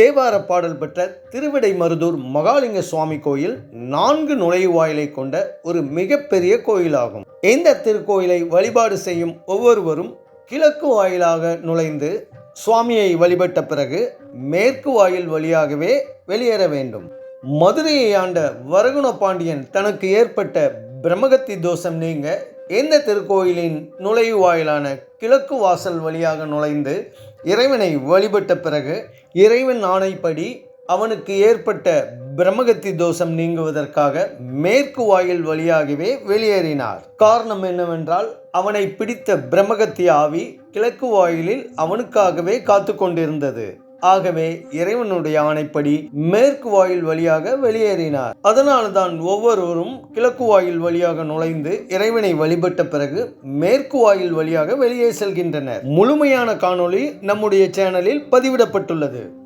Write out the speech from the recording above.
தேவார பாடல் பெற்ற திருவிடை மருதூர் மகாலிங்க சுவாமி கோயில் நான்கு நுழைவாயிலை கொண்ட ஒரு மிகப்பெரிய கோயிலாகும். இந்த திருக்கோயிலை வழிபாடு செய்யும் ஒவ்வொருவரும் கிழக்கு வாயிலாக நுழைந்து சுவாமியை வழிபட்ட பிறகு மேற்கு வாயில் வழியாகவே வெளியேற வேண்டும். மதுரையை ஆண்ட வரகுண பாண்டியன் தனக்கு ஏற்பட்ட பிரம்மகத்தி தோஷம் நீங்க இந்த திருக்கோயிலின் நுழைவு வாயிலான கிழக்கு வாசல் வழியாக நுழைந்து இறைவனை வழிபட்ட பிறகு இறைவன் ஆணைப்படி அவனுக்கு ஏற்பட்ட பிரம்மகத்தி தோஷம் நீங்குவதற்காக மேற்கு வாயில் வழியாகவே வெளியேறினார். காரணம் என்னவென்றால் அவனை பிடித்த பிரம்மகத்தி ஆவி கிழக்கு வாயிலில் அவனுக்காகவே காத்து கொண்டிருந்தது ஆகவே இறைவனுடைய ஆணைப்படி மேற்கு வாயில் வழியாக வெளியேறினார். அதனால்தான் ஒவ்வொருவரும் கிழக்கு வாயில் வழியாக நுழைந்து இறைவனை வழிபட்ட பிறகு மேற்கு வாயில் வழியாக வெளியே செல்கின்றனர். முழுமையான காணொளி நம்முடைய சேனலில் பதிவிடப்பட்டுள்ளது.